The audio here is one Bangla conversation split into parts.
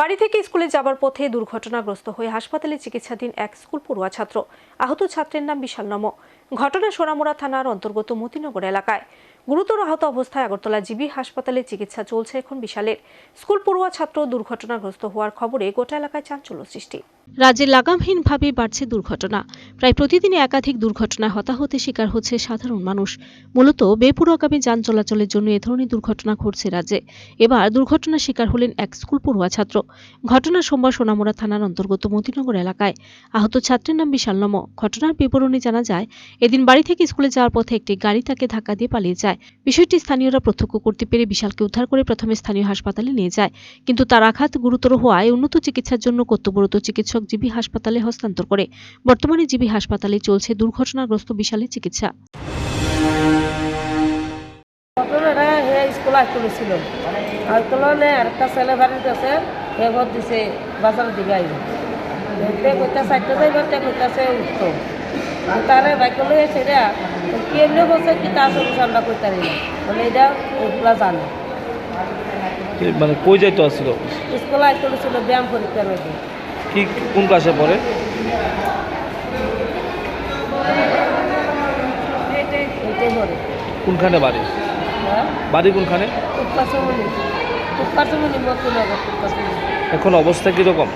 বাড়ি থেকে স্কুলে যাবার পথে দুর্ঘটনাগ্রস্ত হয়ে হাসপাতালে চিকিৎসাধীন এক স্কুল পড়ুয়া ছাত্র। আহত ছাত্রের নাম বিশাল নম। ঘটনা সোনামুড়া থানার অন্তর্গত মতিনগর এলাকায়। গুরুতর আহত অবস্থায় আগরতলা জিবি হাসপাতালে চিকিৎসা চলছে এখন বিশালের। স্কুল পড়ুয়া ছাত্র দুর্ঘটনাগ্রস্ত হওয়ার খবরে গোটা এলাকায় চাঞ্চল্য সৃষ্টি। রাজ্যে লাগামহীনভাবে বাড়ছে দুর্ঘটনা। প্রায় প্রতিদিনই একাধিক দুর্ঘটনায় হতাহতের শিকার হচ্ছে সাধারণ মানুষ। মূলত বেপুরগামী যান চলাচলের জন্য এ ধরনের দুর্ঘটনা ঘটছে রাজ্যে। এবার দুর্ঘটনার শিকার হলেন এক স্কুল পড়ুয়া ছাত্র। ঘটনা সোমবার সোনামুড়া থানার অন্তর্গত মতিনগর এলাকায় আহত ছাত্রের নাম বিশাল নম। ঘটনার বিবরণী জানা যায়, এদিন বাড়ি থেকে স্কুলে যাওয়ার পথে একটি গাড়ি তাকে ধাক্কা দিয়ে পালিয়ে যায়। বিষয়টি স্থানীয়রা প্রত্যক্ষ করতে পেরে বিশালকে উদ্ধার করে প্রথমে স্থানীয় হাসপাতালে নিয়ে যায়। কিন্তু তার আঘাত গুরুতর হওয়ায় উন্নত চিকিৎসার জন্য কর্তব্যরত চিকিৎসক জিবি হাসপাতালে হস্তান্তর করে। বর্তমানে জিবি হাসপাতালে চলছে দুর্ঘটনাগ্রস্ত বিশালের চিকিৎসা। ঘটনাটা হে স্কুল আইতুলেছিল আইতুলনে আরেকটা ছেলে বাড়িতে আছে হে ভোট দিছে বাজারের দিকে আইব। দেখতে কইতা চারটে যাইবার তে কইতাছে উঠতো তারে বাইক এসে রে কি এমনি বলছে কি তার সঙ্গে আমরা কইতারি না মানে এটা ওগুলা জানে। মানে কই যাইতো আসছিল স্কুল ব্যায়াম পরীক্ষার মধ্যে কি কোন ক্লাসে পড়ে? কোনখানে বাড়ি? বাড়ি কোনখানে? এখন অবস্থা কীরকম?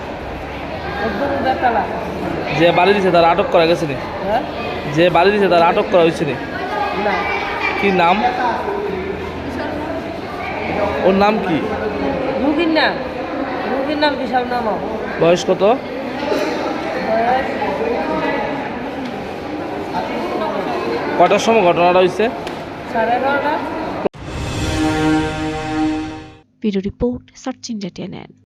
যে বাড়ি দিছে তার আটক করা গেছে যে বাড়ি দিছে তার আটক করা হয়েছে কি নাম? ওর নাম কি? রুগীর নাম। রুগীর নাম, বিশাল নাম বয়স কত? কটার সময় ঘটনাটা হয়েছে video report search India TNN.